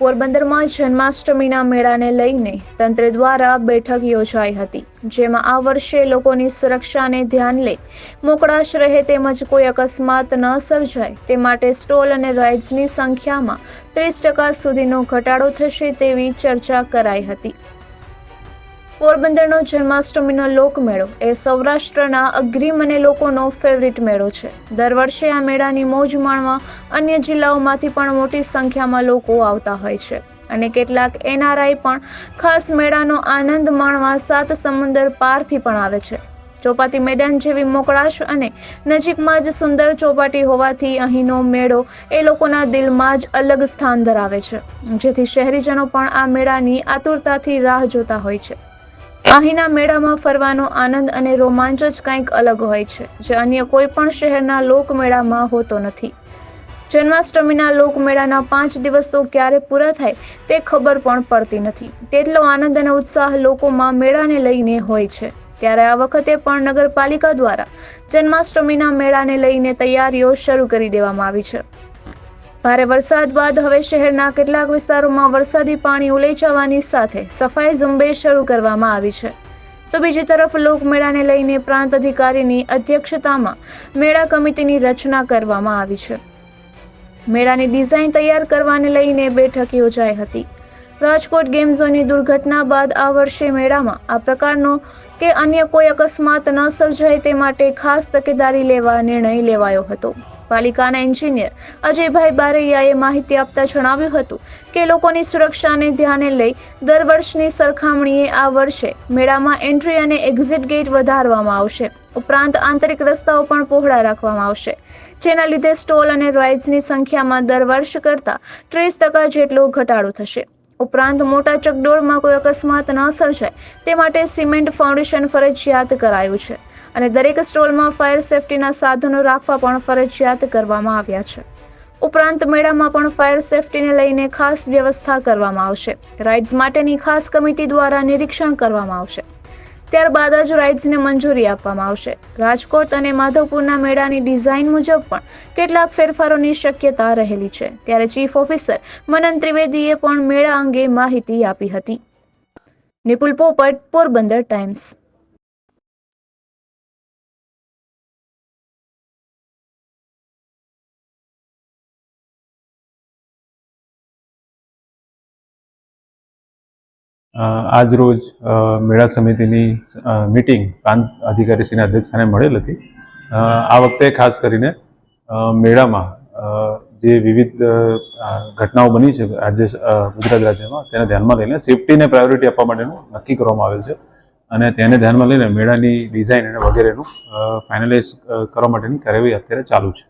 પોરબંદરમાં જન્માષ્ટમીના મેળાને લઈને તંત્ર દ્વારા બેઠક યોજાઈ હતી, જેમાં આ વર્ષે લોકોની સુરક્ષાને ધ્યાન લઈ મોકળાશ રહે તેમજ કોઈ અકસ્માત ન સર્જાય તે માટે સ્ટોલ અને રાઇડ્સની સંખ્યામાં ત્રીસ ટકા સુધીનો ઘટાડો થશે તેવી ચર્ચા કરાઈ હતી. પોરબંદરનો જન્માષ્ટમીનો લોકમેળો એ સૌરાષ્ટ્રના અગ્રીમ અને લોકોનો ફેવરિટ મેળો છે. દર વર્ષે આ મેળાની મોજ માણવા અન્ય જિલ્લાઓમાંથી પણ મોટી સંખ્યામાં લોકો આવતા હોય છે અને કેટલાક એનઆરઆઈ પણ ખાસ મેળાનો આનંદ માણવા સાત સમુદર પારથી પણ આવે છે. ચોપાટી મેદાન જેવી મોકળાશ અને નજીકમાં જ સુંદર ચોપાટી હોવાથી અહીંનો મેળો એ લોકોના દિલમાં જ અલગ સ્થાન ધરાવે છે. જેથી શહેરીજનો પણ આ મેળાની આતુરતાથી રાહ જોતા હોય છે. અહીંના મેળામાં ફરવાનો આનંદ અને રોમાંચ જ કંઈક અલગ હોય છે, જે અન્ય કોઈ પણ શહેરના લોકમેળામાં હોતો નથી. જન્માષ્ટમીના લોકમેળાના પાંચ દિવસ તો ક્યારે પૂરા થાય તે ખબર પણ પડતી નથી. તેટલો આનંદ અને ઉત્સાહ લોકોમાં મેળાને લઈને હોય છે. ત્યારે આ વખતે પણ નગરપાલિકા દ્વારા જન્માષ્ટમીના મેળાને લઈને તૈયારીઓ શરૂ કરી દેવામાં આવી છે. ભારે વરસાદ બાદ હવે શહેરના કેટલાક વિસ્તારોમાં વરસાદી પાણી ઉલેચાવાની સાથે સફાઈ ઝુંબેશ શરૂ કરવામાં આવી છે. તો બીજી તરફ લોકમેળાને લઈને પ્રાંત અધિકારીની અધ્યક્ષતામાં મેળા કમિટીની રચના કરવામાં આવી છે. મેળાની ડિઝાઇન તૈયાર કરવાને લઈને બેઠક યોજાઈ હતી. રાજકોટ ગેમ ઝોનની દુર્ઘટના બાદ આ વર્ષે મેળામાં આ પ્રકારનો કે અન્ય કોઈ અકસ્માત ન સર્જાય તે માટે ખાસ તકેદારી લેવા નિર્ણય લેવાયો હતો. પાલિકાના એન્જિનિયર અજયભાઈ બારૈયાએ માહિતી આપતા જણાવ્યું હતું કે લોકોની સુરક્ષાને ધ્યાને લઈ દર વર્ષની સરખામણીએ આ વર્ષે મેળામાં એન્ટ્રી અને એક્ઝિટ ગેટ વધારવામાં આવશે. ઉપરાંત આંતરિક રસ્તાઓ પણ પહોળા રાખવામાં આવશે. જેના લીધે સ્ટોલ અને રાઇડ્સની સંખ્યામાં દર વર્ષ કરતાં ત્રીસ ટકા જેટલો ઘટાડો થશે. ઉપરાંત મોટા ચકડોળમાં કોઈ અકસ્માત ન સર્જાય, તે માટે સિમેન્ટ ફાઉન્ડેશન ફરજિયાત કરાયું છે અને દરેક સ્ટોલમાં ફાયર સેફટીના સાધનો રાખવા પણ ફરજિયાત કરવામાં આવ્યા છે. ઉપરાંત મેળામાં પણ ફાયર સેફટીને લઈને ખાસ વ્યવસ્થા કરવામાં આવશે. રાઇડ્સ માટેની ખાસ કમિટી દ્વારા નિરીક્ષણ કરવામાં આવશે. ત્યારબાદ જ રાઇડ્સને મંજૂરી આપવામાં આવશે. રાજકોટ અને માધવપુરના મેળાની ડિઝાઇન મુજબ પણ કેટલાક ફેરફારોની શક્યતા રહેલી છે. ત્યારે ચીફ ઓફિસર મનન ત્રિવેદીએ પણ મેળા અંગે માહિતી આપી હતી. નિપુલ પોપટ, પોરબંદર ટાઈમ્સ. આજ રોજ મેળા સમિતિની મિટિંગ પ્રાંત અધિકારીશ્રીના અધ્યક્ષસ્થાને મળેલ હતી. આ વખતે ખાસ કરીને મેળામાં જે વિવિધ ઘટનાઓ બની છે આજે ગુજરાત રાજ્યમાં, તેને ધ્યાનમાં લઈને સેફટીને પ્રાયોરિટી આપવા માટેનું નક્કી કરવામાં આવેલ છે. અને તેને ધ્યાનમાં લઈને મેળાની ડિઝાઇન અને વગેરેનું ફાઇનલાઇઝ કરવા માટેની કાર્યવાહી અત્યારે ચાલુ છે.